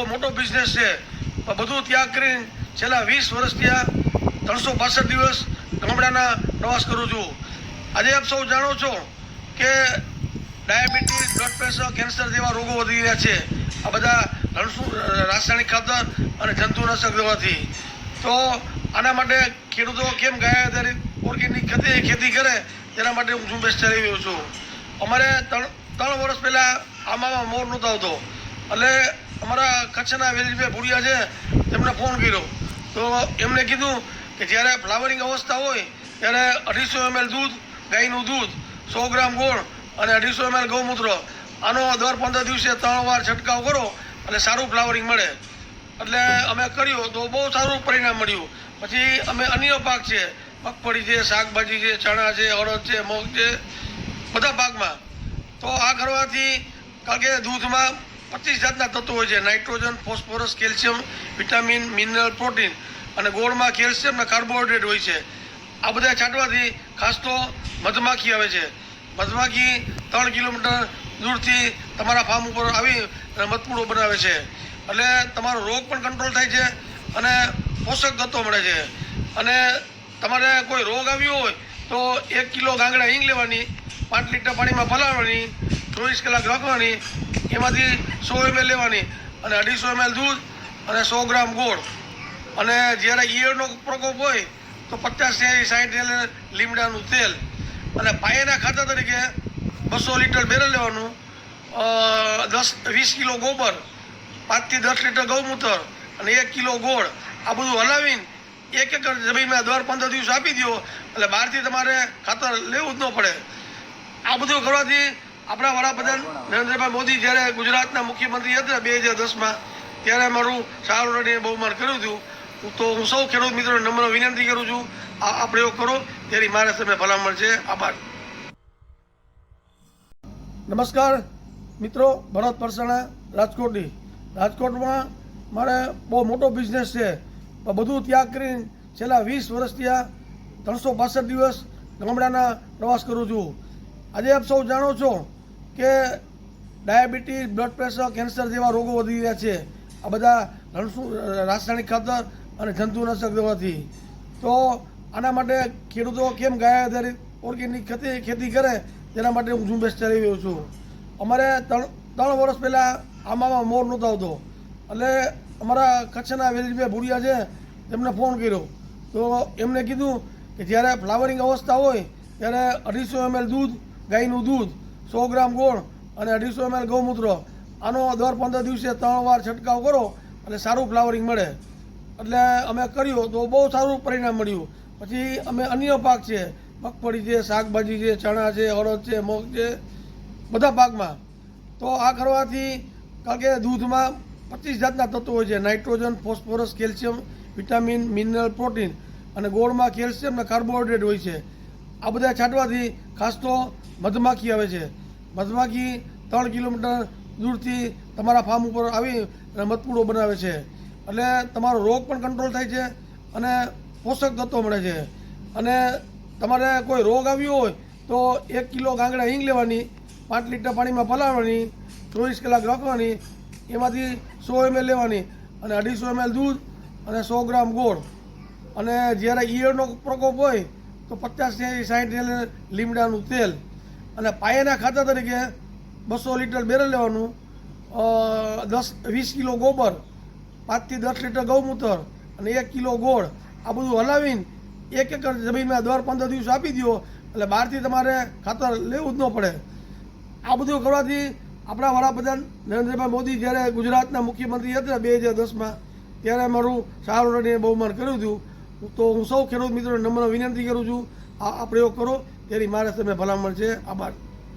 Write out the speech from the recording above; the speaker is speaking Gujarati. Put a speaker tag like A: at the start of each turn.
A: બહુ મોટો બિઝનેસ છે. બધું ત્યાગ કરીને છેલ્લા વીસ વર્ષથી આ ત્રણસો પાસઠ દિવસ ગામડાના પ્રવાસ કરું છું. આજે આપ સૌ જાણો છો કે ડાયાબિટીસ બ્લડ પ્રેશર કેન્સર જેવા રોગો વધી રહ્યા છે. આ બધા રાસાયણિક ખાતર અને જંતુનાશક દવાથી તો આના માટે ખેડૂતો કેમ ગાય આધારિત ઓર્ગેનિક ખેતી ખેતી કરે? તેના માટે હું ઝુંબેશ ચલાવી રહ્યો છું. અમારે ત્રણ ત્રણ વર્ષ પહેલાં આમાં મોર નહોતો આવતો. એટલે અમારા કચ્છના વેલીભાઈ ભુડિયા છે તેમને ફોન કર્યો. તો એમણે કીધું કે જ્યારે ફ્લાવરિંગ અવસ્થા હોય, ત્યારે અઢીસો એમએલ દૂધ, ગાયનું દૂધ, સો ગ્રામ ગોળ અને અઢીસો એમએલ ગૌમૂત્ર. આનો દર પંદર દિવસે ત્રણ વાર છંટકાવ કરો એટલે સારું ફ્લાવરિંગ મળે. એટલે અમે કર્યું તો બહુ સારું પરિણામ મળ્યું. પછી અમે અન્ય પાક છે, મગફળી છે, શાકભાજી છે, ચણા છે, અડદ છે, મગ છે, બધા પાકમાં. તો આ કરવાથી કારણ કે દૂધમાં પચીસ જાતના તત્વો હોય છે. Nitrogen, phosphorus, calcium, vitamin, mineral, protein અને ગોળમાં કેલ્શિયમ અને કાર્બોહાઈડ્રેટ હોય છે. આ બધા છાંટવાથી ખાસ તો મધમાખી આવે છે. મધમાખી ત્રણ કિલોમીટર દૂરથી તમારા ફાર્મ ઉપર આવી મધપૂડો બનાવે છે. એટલે તમારો રોગ પણ કંટ્રોલ થાય છે અને પોષક તત્વો મળે છે. અને તમારે કોઈ રોગ આવ્યો હોય તો એક કિલો ગાંગડા હિંગ લેવાની, પાંચ લીટર પાણીમાં પલાળવાની ચોવીસ કલાક રાખવાની, એમાંથી સો એમએલ લેવાની અને અઢીસો એમએલ દૂધ અને સો ગ્રામ ગોળ. અને જ્યારે ઈયળનો પ્રકોપ હોય, તો પચાસથી સાઠ એલ લીમડાનું તેલ. અને પાયાના ખાતા તરીકે બસો લીટર બેરલ લેવાનું દસ, વીસ કિલો ગોબર પાંચથી દસ લીટર ગૌમૂત્ર અને એક કિલો ગોળ. આ બધું હલાવીને એક એકર જમીનમાં દર પંદર દિવસ આપી દો એટલે બહારથી તમારે ખાતર લેવું જ ન પડે. આ બધું કરવાથી આપણા વડાપ્રધાન નરેન્દ્રભાઈ મોદી જ્યારે ગુજરાતના મુખ્યમંત્રી હતા બે હજાર દસમાં, ત્યારે મારું સારું રડીને બહુમાન કર્યું હતું. તો હું સૌ ખેડૂત મિત્રોને નમ્ર વિનંતી કરું છું, આ પ્રયોગ કરો, તેની મારે તમે ભલામણ છે. આભાર. નમસ્કાર મિત્રો, ભરત પરસાણા, રાજકોટની. રાજકોટમાં મારે બહુ મોટો બિઝનેસ છે. બધું ત્યાગ કરીને છેલ્લા વીસ વર્ષથી આ ત્રણસો દિવસ ગામડાના પ્રવાસ કરું છું. આજે આપ સૌ જાણો છો કે ડાયાબિટીસ, બ્લડ પ્રેશર, કેન્સર જેવા રોગો વધી રહ્યા છે. આ બધા રણસુ- રાસાયણિક ખાતર અને જંતુનાશક દવાથી તો આના માટે ખેડૂતો કેમ ગાય આધારિત ઓર્ગેનિક ખેતી ખેતી કરે? તેના માટે હું ઝુંબેશ ચલાવી રહ્યો છું. અમારે ત્રણ ત્રણ વર્ષ પહેલાં આમાં મોર નહોતો આવતો. એટલે અમારા કચ્છના વેલીભાઈ ભુડિયા છે, તેમને ફોન કર્યો. તો એમણે કીધું કે જ્યારે ફ્લાવરિંગ અવસ્થા હોય, ત્યારે અઢીસો એમએલ દૂધ, ગાયનું દૂધ સો ગ્રામ ગોળ અને અઢીસો એમએલ ગૌમૂત્ર. આનો દર પંદર દિવસે ત્રણ વાર છંટકાવ કરો અને સારું ફ્લાવરિંગ મળે. એટલે અમે કર્યું તો બહુ સારું પરિણામ મળ્યું. પછી અમે અન્ય પાક છે, મગફળી છે, શાકભાજી છે, ચણા છે, અડદ છે, મગ છે, બધા પાકમાં. તો આ કરવાથી કારણ કે દૂધમાં પચીસ જાતના તત્વો હોય છે, nitrogen, phosphorus, calcium, vitamin, mineral, protein અને ગોળમાં કેલ્શિયમ અને કાર્બોહાઈડ્રેટ હોય છે. આ બધા છાંટવાથી ખાસ તો મધમાખી આવે છે. મધમાખી ત્રણ કિલોમીટર દૂરથી તમારા ફાર્મ ઉપર આવી અને મધપૂડો બનાવે છે. એટલે તમારો રોગ પણ કંટ્રોલ થાય છે અને પોષક તત્વો મળે છે. અને તમારે કોઈ રોગ આવ્યો હોય તો એક કિલો ગાંગડા હિંગ લેવાની, પાંચ લીટર પાણીમાં પલાળવાની, ચોવીસ કલાક રાખવાની, એમાંથી સો એમએલ લેવાની અને અઢીસો એમએલ દૂધ અને સો ગ્રામ ગોળ. અને જ્યારે ઈયળનો પ્રકોપ હોય તો પચાસથી સાઠ લીમડાનું તેલ. અને પાયાના ખાતા તરીકે બસો લીટર બેરલ લેવાનું દસ, વીસ કિલો ગોબર, પાંચથી દસ લીટર ગૌમૂત્ર અને એક કિલો ગોળ, આ બધું હલાવીને એક એકર જમીનમાં દર પંદર દિવસ આપી દો એટલે બહારથી તમારે ખાતર લેવું જ ન પડે. આ બધું કરવાથી આપણા વડાપ્રધાન નરેન્દ્રભાઈ મોદી જ્યારે ગુજરાતના મુખ્યમંત્રી હતા બે હજાર દસમાં, ત્યારે મારું સારું બહુમાન કર્યું હતું. તો હું સૌ ખેડૂત મિત્રોને નમ્ર વિનંતી કરું છું આ પ્રયોગ કરો. તેની મારે તમે ભલામણ છે. આભાર.